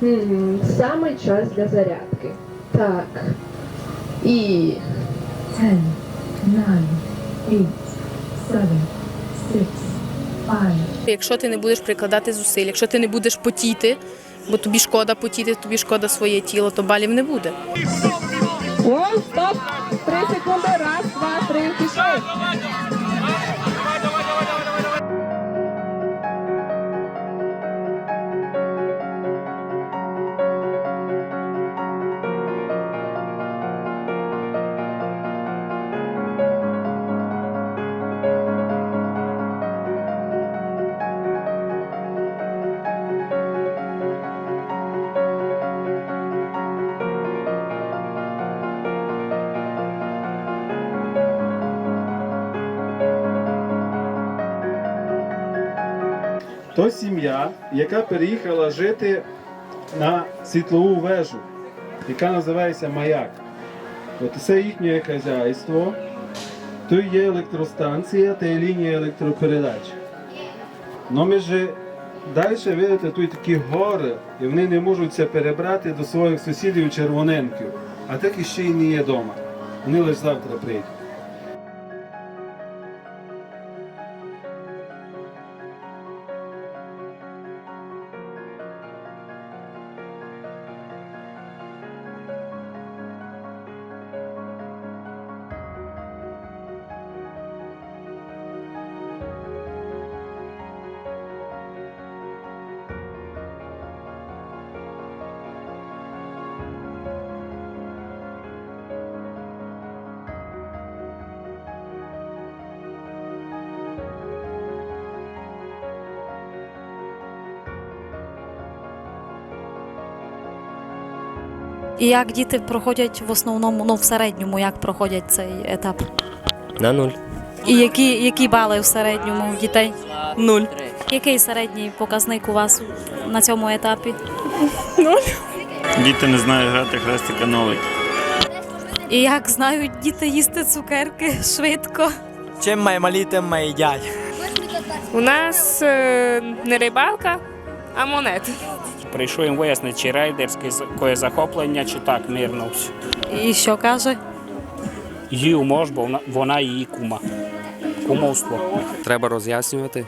Хм, саме час для зарядки. Так. І 10, 9, 8, 7, 6, 5, Якщо ти не будеш прикладати зусиль, якщо ти не будеш потіти, бо тобі шкода потіти, тобі шкода своє тіло, то балів не буде. О, стоп! Три секунди. Раз, два, три, пішли. То сім'я, яка переїхала жити на світлову вежу, яка називається Маяк. От це їхнє хазяйство, то є електростанція та є лінія електропередач. Ну ми ж далі видите, тут такі гори, і вони не можуть це перебрати до своїх сусідів червоненків, а так і ще й не є вдома. Вони лише завтра прийдуть. І як діти проходять в основному, ну в середньому, як проходять цей етап? На нуль. І які, які бали в середньому дітей? Нуль. Який середній показник у вас на цьому етапі? Діти не знають грати хрестика нолик. І як знають діти їсти цукерки швидко? Чим має малі, тим має їдять. У нас е, не рибалка, а монети. Прийшов їм вияснити, чи рейдерське кое захоплення, чи так мирно. все. І що каже? Її мож, бо вона, вона її кума. Кумовство. Треба роз'яснювати,